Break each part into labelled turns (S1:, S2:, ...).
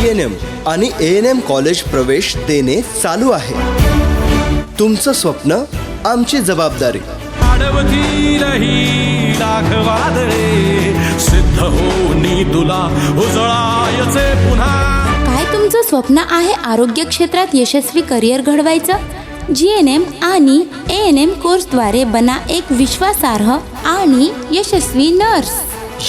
S1: जी N M आणि A N M college प्रवेश देणे चालू आहे. तुमचं स्वप्न आमची जबाबदारी.
S2: ही सिद्ध होनी तुला पुन्हा.
S3: काय तुमचं स्वप्न आहे आरोग्य क्षेत्रात यशस्वी करिअर घडवायचं? जी एन एम आणि ए एन एम कोर्सद्वारे बना एक विश्वासार्ह आणि यशस्वी नर्स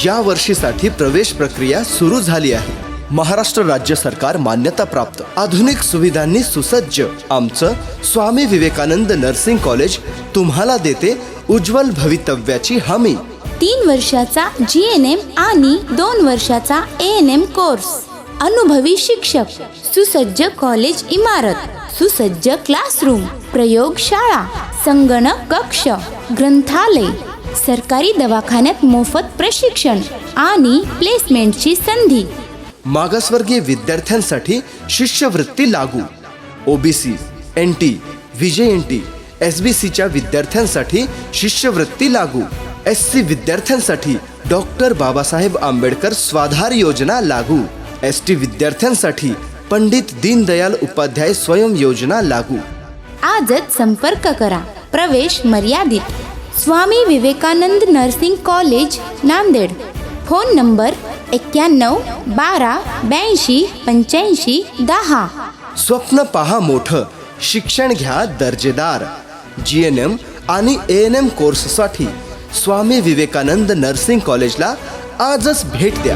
S1: या वर्षीसाठी प्रवेश प्रक्रिया सुरू झाली आहे. महाराष्ट्र राज्य सरकार मान्यता प्राप्त. आधुनिक सुविधांनी सुसज्ज. आमचं स्वामी विवेकानंद नर्सिंग कॉलेज तुम्हाला देते उज्ज्वल भवितव्याची हमी.
S3: तीन वर्षाचा जी एन एम आणि दोन वर्षाचा ए एन एम कोर्स. अनुभवी शिक्षक सुसज्ज कॉलेज इमारत सुसज्ज क्लासरूम प्रयोगशाळा संगणक कक्ष ग्रंथालय सरकारी दवाखान्यात मोफत प्रशिक्षण आणि प्लेसमेंटची संधी.
S1: मागासवर्गीय विद्यार्थ्यांसाठी शिष्यवृत्ती लागू. ओबीसी एन टी विजय एन टी एस बी सीच्या विद्यार्थ्यांसाठी शिष्यवृत्ती लागू. एस सी विद्यार्थ्यांसाठी डॉक्टर बाबासाहेब आंबेडकर स्वाधार योजना लागू. एस टी विद्यार्थ्यांसाठी पंडित दीनदयाल उपाध्याय स्वयं योजना लागू.
S3: आजच संपर्क करा. प्रवेश मर्यादित. Swami Vivekananda nursing college Nanded. Phone number एक्क्याण्णव बारा ब्याऐंशी पंच्याऐंशी दहा.
S1: स्वप्न पहा मोठं. शिक्षण घ्या दर्जेदार. जी एन एम आणि ए एन एम कोर्ससाठी स्वामी विवेकानंद नर्सिंग कॉलेजला आजच भेट द्या.